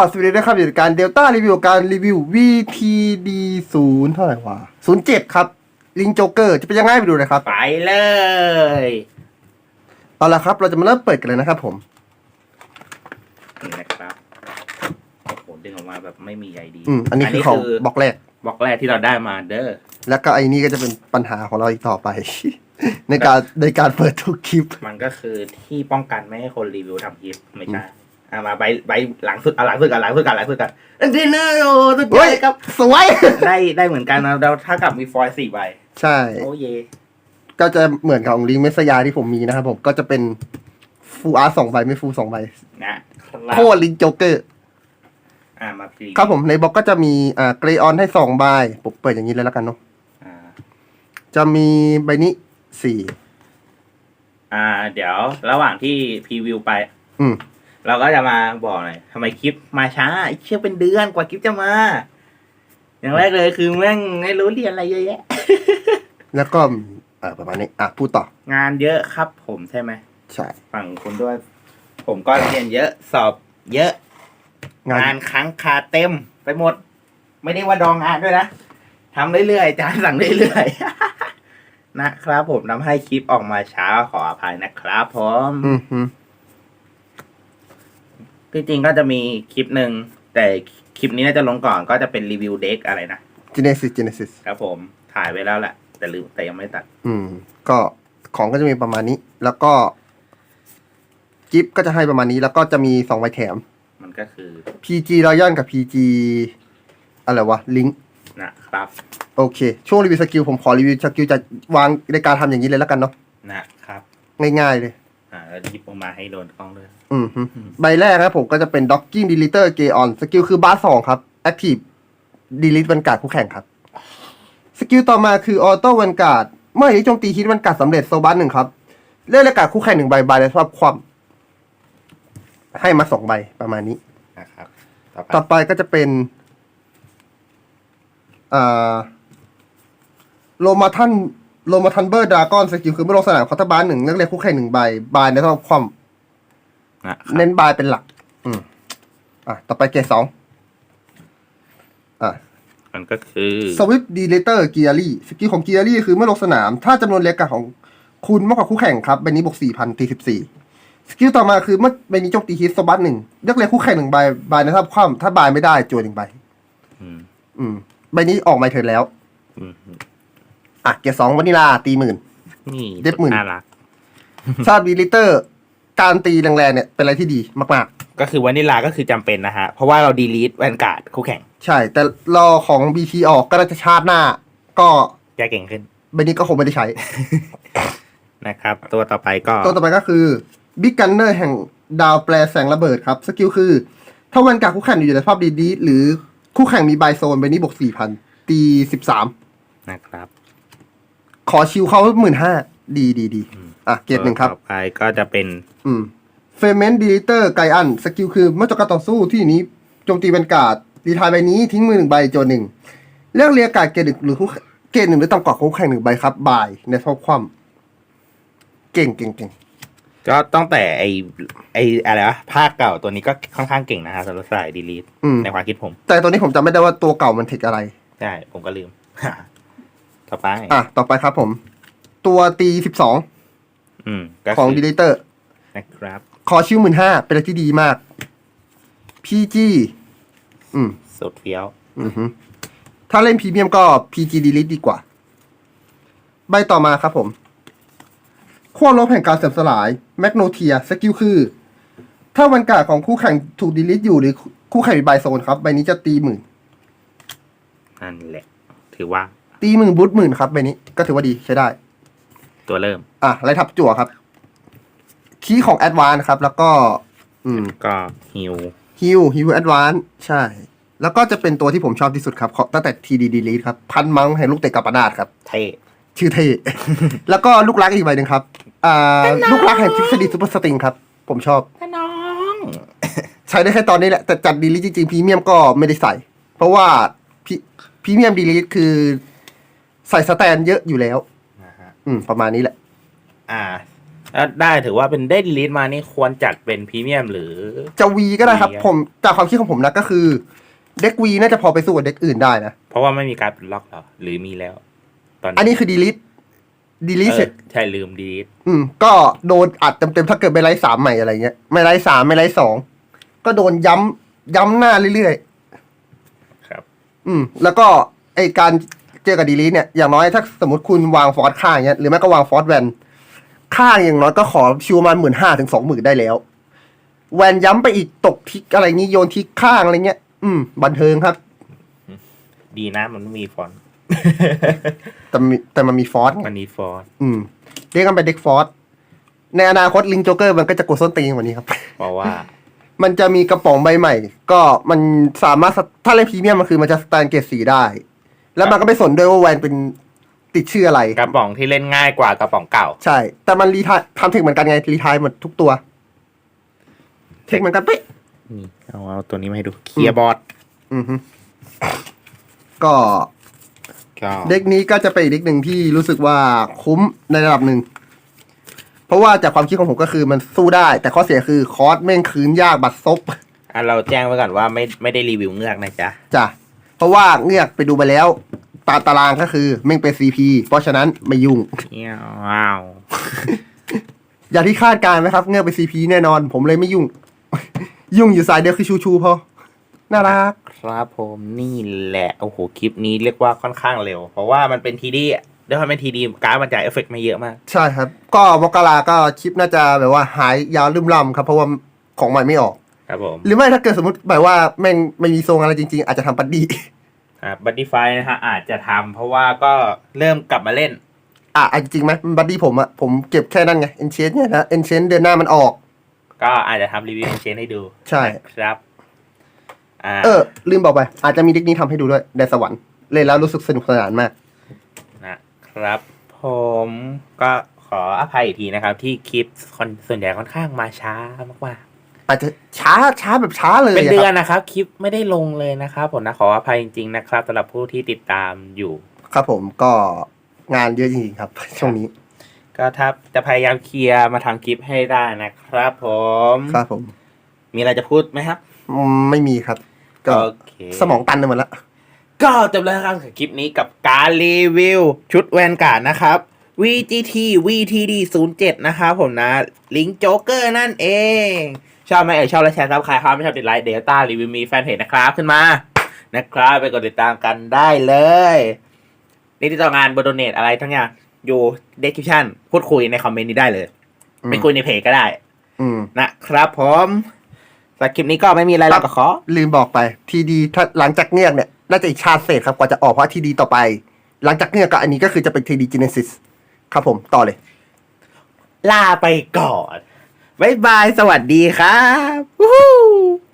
สวัสดีนะครับอยู่ในการเดลต้ารีวิวการรีวิว VTD 0เท่าไหร่วะ07ครับ ลิงโจเกอร์จะเป็นยังไงไปดูนะครับ ไปเลยเอาละครับ เราจะมาเริ่มเปิดกันเลยนะครับผมนี่นะครับโอ้โหดึงออกมาแบบไม่มีใยดีอืมอันนี้คือของบล็อกแรกบล็อกแรกที่เราได้มาเด้อแล้วก็ไอ้นี่ก็จะเป็นปัญหาของเราอีกต่อไป ในการในการเปิดทุกคลิป มันก็คือที่ป้องกันไม่ให้คนรีวิวทำคลิปไม่ใช่ อะมาใบใบหลังสุดเอาหลังสุดกันหลังสุดกันหลังสุดกันเดนเนอร์โอ้สุดยอเฮ้ดยเลยครับ สวย ได้ได้เหมือนกันนะเราถ้ากับมีฟอยล์สี่ใบ ใช่ โอ้เย ก็จะเหมือนกับของลิงเมสยาที่ผมมีนะครับผมก็จะเป็นฟูอาร์สองใบไม่ฟูสองใบนะครับโคตรลิงโจเกอร์อ่ามาพรีครับผมในบล็อกก็จะมีอ่าเกรออนให้สองใบผมเปิดอย่างนี้เลยแล้วกันเนาะอ่าจะมีใบนี้สี่อ่า เดี๋ยวระหว่างที่พรีวิวไป อืม เราก็จะมาบอกหน่อยทำไมคลิปมาช้าไอ้เชื่อเป็นเดือนกว่าคลิปจะมา อย่างแรกเลยคือแม่งไม่รู้เรียนอะไรเยอะแยะ แล้วก็อ่าประมาณนี้อะพูดต่องานเยอะครับ ผมใช่ไหมใช่ฝั่งคุณด้วย ผมก็เรียนเยอะสอบ เยอะ งานงานค้างคาเต็มไปหมด ไม่ได้ว่าดองงานด้วยนะทำเรื่อยๆจานสั่งเรื่อยๆนะครับผมทำให้คลิปออกมาช้าขออภัยนะครับผม อืมฮึ ที่จริงก็จะมีคลิปหนึ่งแต่คลิปนี้น่าจะลงก่อนก็จะเป็นรีวิวเด็กอะไรนะจีเนซิสจีเนซิสครับผมถ่ายไว้แล้วแหละแต่ลืมแต่ยังไม่ตัด อืม ก็ของก็จะมีประมาณนี้ แล้วก็กิฟก็จะให้ประมาณนี้ แล้วก็จะมีสองใบแถม มันก็คือ PG รอยัลกับ PG อะไรวะลิงก์นะครับ โอเค ช่วงรีวิวสกิลผมขอรีวิวสกิลจะวางในการทำอย่างนี้เลยแล้วกันเนาะนะครับ ง่ายๆเลย อ่าแล้วหยิบออกมาให้โดนกล้องด้วย อืมฮึใบแรกนะครับผมก็จะเป็น Docking Deleter g a y on สกิลคือบาสสองครับ Active Delete บรรกาศคู่แข่งครับ สกิลต่อมาคือ Auto บรรกาศเมื่อนี้โจมตีฮิตบรรกาศสำเร็จโซบัสหนึ่งครับ เลือกบรรกาศคู่แข่งหนึ่งใบบายในสภาพความ ให้มาสองใบประมาณนี้ นะครับ ต่อไปต่อไปก็จะเป็นอ่าโลมาทันโลมาทันเบอร์ดากอนสกิลคือเมื่อลงสนามคอร์ตบาร์หนึ่งเลือกเลขคู่แข่งหนึ่งใบ บายในสภาพความ นะครับเน้นบายเป็นหลัก อืมอะต่อไปเกรดสองอะมันก็คือสวิปดีเลเตอร์เกียรี่สกิลของเกียรี่คือเมื่อลงสนาม ถ้าจำนวนเรียกกาของคุณมากกว่าคู่แข่งครับใบนี้บวกสี่พันตีสิบสี่สกิลต่อมาคือเมื่อใบนี้โจมตีฮิตสบัตหนึ่งเลือกเลขคู่แข่งหนึ่งใบบายในทับคว่ำถ้าบายไม่ได้จวนหนึ่งใบอืมอืมใบนี้ออกมาเถิดแล้วอืมอะเกรดสองวานิลาตีหมื่นนี่เด็บหมื่นน่ารักทราบดีเลเตอร์ การตีแรงๆเนี่ยเป็นอะไรที่ดีมากก็คือวานิลาก็คือจำเป็นนะฮะ เพราะว่าเราดีลีทแวนการ์ดคู่แข่งๆ ใช่ แต่รอของ BT ออกก็น่าจะชาติหน้า ก็แกเก่งขึ้นใบนี้ก็คงไม่ได้ใช้ นะครับ ตัวต่อไปก็ตัวต่อไปก็คือบิ๊กกันเนอร์แห่งดาวแปลแสงระเบิดครับ สกิลคือ ถ้าวันกาคู่แข่งอยู่ในสภาพดีๆหรือคู่แข่งมีบายโซนใบนี้บวกสี่พันตีสิบสามนะครับขอชิวเขาหมื่นห้าดีดีดีอะเกรดหนึ่งครับ ตัวต่อไปก็จะเป็น อืมเฟเมนต์ดีลิเตอร์ไกอันสกิลคือเมื่อจบการต่อสู้ที่นี้โจมตีเป็นการ์ดรีทายใบนี้ทิ้งมือหนึ่งใบโจนหนึ่งเลือกเรียกการ์ดเกรดหนึ่งหรือคู่เกรดหนึ่งหรือต่ำกว่าคู่แข่งหนึ่งใบครับบายในสภาพคว่ำเก่งเก่งเก่งก็ตั้งแต่ไอไออะไรวะภาคเก่าตัวนี้ก็ค่อนข้างเก่งนะฮะสำหรับสายดีลีทอืมในความคิดผม แต่ตัวนี้ผมจำไม่ได้ว่าตัวเก่ามันเทคอะไร ใช่ ผมก็ลืม ต่อไปอะ ต่อไปครับผม ตัวตีสิบสองอืมก็ของคืดีเลเตอร์ นะครับ ขอชิวหมื่นห้าเป็นอะไรที่ดีมาก PG อืม สุดเฟี้ยว อือฮึถ้าเล่นพรีเมียมก็ PG Delete ดีกว่า ใบต่อมาครับผมขั้วลบแห่งการเสื่อมสลาย แมกโนเทีย สกิลคือ ถ้าวันกาของคู่แข่งถูกดีลิทอยู่หรือคู่แข่งมีใบโซนครับ ใบนี้จะตีหมื่น นั่นแหละ ถือว่าตีหมื่นบูทหมื่นครับใบนี้ก็ถือว่าดีใช้ได้ ตัวเริ่ม อะไล่ทับจั่วครับ คีย์ของแอดวานครับ แล้วก็ อืมก็ฮิวฮิวฮิวแอดวานใช่ แล้วก็จะเป็นตัวที่ผมชอบที่สุดครับของตั้งแต่ทีดีดีลีทครับ พันมังแห่งลูกเตะกับปนาดครับ เท่ชื่อเท่ แล้วก็ลูกรักอีกใบหนึ่งครับ อ่า ลูกรักแห่งทฤษฎีซูเปอร์สติงครับ ผมชอบน้อง ใช้ได้แค่ตอนนี้แหละ แต่จัดดีลีทจริงๆพรีเมียมก็ไม่ได้ใส่ เพราะว่าพรีเมียมดีลีทคือใส่สแตนเยอะอยู่แล้ว นะฮะ อืม ประมาณนี้แหละ อ่า แล้วได้ถือว่าเป็นได้ดีลิทมานี่ควรจัดเป็นพรีเมียมหรือ จะวีก็ได้ครับ V อะ ผมจากความคิดของผมนะก็คือเด็กวีน่าจะพอไปสู้กับเด็กอื่นได้นะ เพราะว่าไม่มีการปลดล็อกเหรอหรือมีแล้ว ตอนอันนี้คือดีลิทดีลิทเอเสร็อจใช่ลืมดีลิทอืมก็โดนอัดเต็มๆ ถ้าเกิดไม่ไลฟ์สามใหม่อะไรเงี้ย ไม่ไลฟ์สามไม่ไลฟ์สองก็โดนย้ำย้ำหน้าเรื่อยครับ ๆ อืม แล้วก็ไอการเจอกับดีลิทเนี่ยอย่างน้อยถ้าสมมติคุณวางฟอร์สข้างเงี้ยหรือไม่ก็วางฟอร์สแวน ข้างอย่างน้อยก็ขอชิวมันหมื่นห้าถึงสองหมื่นได้แล้ว แวนย้ำไปอีกตกทิกอะไรงี้โยนทิกข้างอะไรเงี้ย อืม บันเทิงครับ ดีนะมันไม่มีฟอนต์ แต่มีแต่มันมีฟอร์สไงมันมีฟอนต์อืม เรียกกันเป็นเด็กฟอร์สในอนาคตลิงโจ๊กเกอร์มันก็จะกดส้นตีนกว่านี้ครับ เพราะว่า มันจะมีกระป๋องใบใหม่ ก็มันสามารถถ้าเล่นพรีเมียมมันคือมันจะสแตนเกตสีได้ แล้วมันก็ไม่สนด้วยว่าแวนเป็น ติดชื่ออะไร กระป๋องที่เล่นง่ายกว่ากระป๋องเก่า ใช่ แต่มันรีทายทำเทคเหมือนกันไงรีทายหมดทุกตัวเทคเหมือนกันเป๊ะนี่เอาเอาตัวนี้มาให้ดูเคลียร์บอร์ดอือฮึก็ก็เด็กนี้ก็จะเป็นอีกเด็กหนึ่งที่รู้สึกว่าคุ้มในระดับหนึ่ง เพราะว่าจากความคิดของผมก็คือมันสู้ได้ แต่ข้อเสียคือคอร์สแม่งคืนยากบัดซบอะเราแจ้งไว้ก่อนว่าไม่ไม่ได้รีวิวเงือกนะจ๊ะจ้ะเพราะว่าเงือกไปดูไปแล้ว ตามตารางก็คือแม่งเป็นซีพีเพราะฉะนั้นไม่ยุ่งเงี้ยวว้าวอย่างที่คาดการณ์ไหมครับ เงือกเป็นซีพีแน่นอน ผมเลยไม่ยุ่ง ยุ่งอยู่สายเดียวคือชูชูพอ น่ารัก ครับผมนี่แหละ โอ้โห คลิปนี้เรียกว่าค่อนข้างเร็ว เพราะว่ามันเป็นทีดีด้วยความเป็นทีดีการ์ดมันจ่ายเอฟเฟกต์มาเยอะมาก ใช่ครับ ก็มกราก็คลิปน่าจะแบบว่าหายยาวลืมล่ำครับ เพราะว่าของใหม่ไม่ออก ครับผม หรือไม่ถ้าเกิดสมมติแบบว่าแม่งไม่มีทรงอะไรจริง ๆ อาจจะทำปัดดี อ่าบัตตี้ไฟนะฮะอาจจะทำเพราะว่าก็เริ่มกลับมาเล่น อะเอาจริงๆไหมบัดดี้ผมอะผมเก็บแค่นั้นไงเอนเชนเนี่ยนะเอนเชนเดือนหน้ามันออก ก็อาจจะทำรีวิวเชนให้ดูใช่ ครับอ่าเออ ลืมบอกไป อาจจะมีเด็กนี้ทำให้ดูด้วยแดนสวรรค์เล่นแล้วรู้สึกสนุกสนานมาก นะครับ ผมก็ขออภัยอีกทีนะครับ ที่คลิปคนส่วนใหญ่ค่อนข้างมาช้ามากอาจจะช้าช้าแบบช้าเลๆยเป็นอะเดืคอนรับนะครับ คลิปไม่ได้ลงเลยนะครับผมนะขออภัยจริงๆนะครับสำหรับผู้ที่ติดตามอยู่ ครับผมก็งานเยอะจริงๆครับ ช่วงนี้ ก็ถ้าจะพยายามเคลียร์มาทำคลิปให้ได้นะครับผมครับผม มีอะไรจะพูดไหมครับอืมไม่มีครับ ก็โอเคสมองตันไปหมดแล้วก็จบแล้วครับกับคลิปนี้กับการรีวิว ชุดแวนการ์ดนะครับ VGT VTD 07นะครับผมนะ ลิงโจ๊กเกอร์นั่นเอง ชอบไหมเอ่ยชอบแล้วแชร์ซับใครครับไม่ชอบติดไลค์เดลต้ารีวิวมีแฟนเพจนะครับขึ้นมานะครับ ไปกดติดตามกันได้เลยนี่ที่ต้องงานบนโดเนทอะไรทั้งอย่างอยู่เดสคริปชั่นพูดคุยในคอมเมนต์นี้ได้เลยอืมไปคุยในเพจก็ได้ อืมนะครับผมสำหรับคลิปนี้ก็ไม่มีอะไรแล้วก็ขอ ลืมบอกไป ทีดีถ้าหลังจากเงือกเนี่ย น่าจะอีกชาติเศษครับกว่าจะออกเพราะทีดีต่อไป หลังจากเงือกก็อันนี้ก็คือจะเป็นทีดีจีเนซิสครับผมต่อเลย ลาไปก่อน บ๊ายบาย สวัสดีครับ